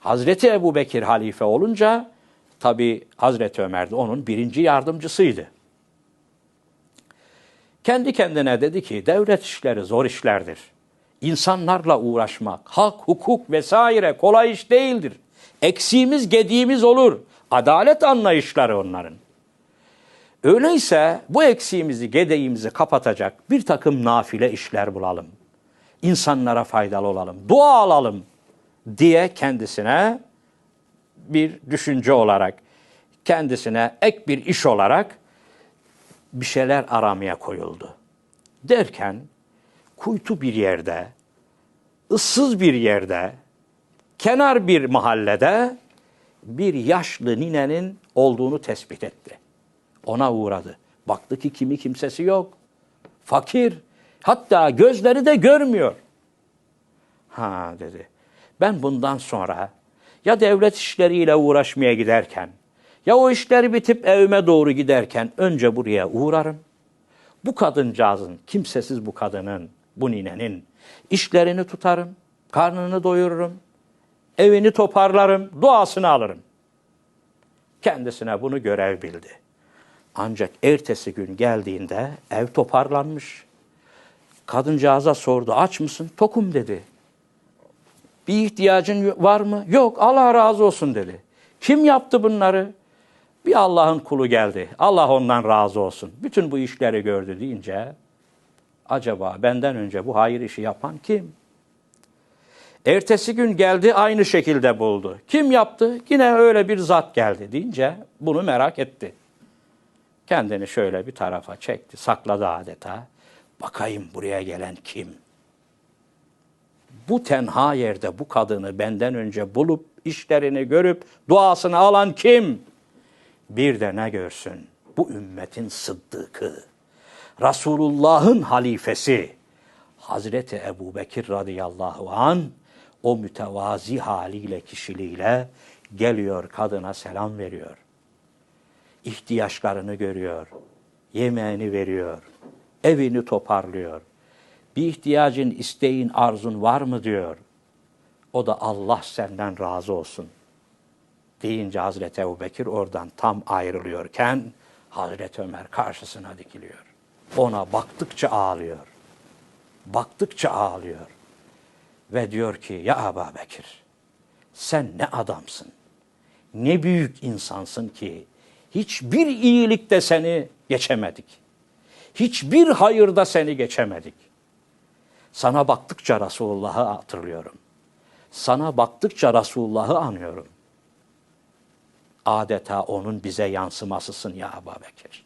Hazreti Ebu Bekir halife olunca tabi Hazreti Ömer de onun birinci yardımcısıydı. Kendi kendine dedi ki devlet işleri zor işlerdir. İnsanlarla uğraşmak, hak, hukuk vesaire kolay iş değildir. Eksiğimiz, gediğimiz olur. Adalet anlayışları onların. Öyleyse bu eksiğimizi, gedeğimizi kapatacak bir takım nafile işler bulalım. İnsanlara faydalı olalım, dua alalım diye kendisine bir düşünce olarak, kendisine ek bir iş olarak bir şeyler aramaya koyuldu. Derken kuytu bir yerde, ıssız bir yerde, kenar bir mahallede bir yaşlı ninenin olduğunu tespit etti. Ona uğradı. Baktı ki kimi kimsesi yok. Fakir. Hatta gözleri de görmüyor. Ha dedi. Ben bundan sonra ya devlet işleriyle uğraşmaya giderken ya o işleri bitip evime doğru giderken önce buraya uğrarım. Bu kadıncağızın, kimsesiz bu kadının, bu ninenin işlerini tutarım, karnını doyururum, evini toparlarım, duasını alırım. Kendisine bunu görev bildi. Ancak ertesi gün geldiğinde ev toparlanmış. Kadıncağıza sordu, aç mısın? Tokum dedi. Bir ihtiyacın var mı? Yok, Allah razı olsun dedi. Kim yaptı bunları? Bir Allah'ın kulu geldi. Allah ondan razı olsun. Bütün bu işleri gördü deyince acaba benden önce bu hayır işi yapan kim? Ertesi gün geldi aynı şekilde buldu. Kim yaptı? Yine öyle bir zat geldi deyince bunu merak etti. Kendini şöyle bir tarafa çekti, sakladı adeta. Bakayım buraya gelen kim? Bu tenha yerde bu kadını benden önce bulup işlerini görüp duasını alan kim? Bir de ne görsün? Bu ümmetin sıddıkı, Resulullah'ın halifesi, Hazreti Ebu Bekir radıyallahu an o mütevazi haliyle, kişiliğiyle geliyor kadına selam veriyor. İhtiyaçlarını görüyor, yemeğini veriyor, evini toparlıyor. Bir ihtiyacın, isteğin, arzun var mı diyor. O da Allah senden razı olsun deyince Hazreti Ebu Bekir oradan tam ayrılıyorken Hazreti Ömer karşısına dikiliyor. Ona baktıkça ağlıyor. Baktıkça ağlıyor. Ve diyor ki ya Aba Bekir sen ne adamsın. Ne büyük insansın ki hiçbir iyilikte seni geçemedik. Hiçbir hayırda seni geçemedik. Sana baktıkça Resulullah'ı hatırlıyorum. Sana baktıkça Resulullah'ı anıyorum adeta onun bize yansımasısın ya Ebu Bekir.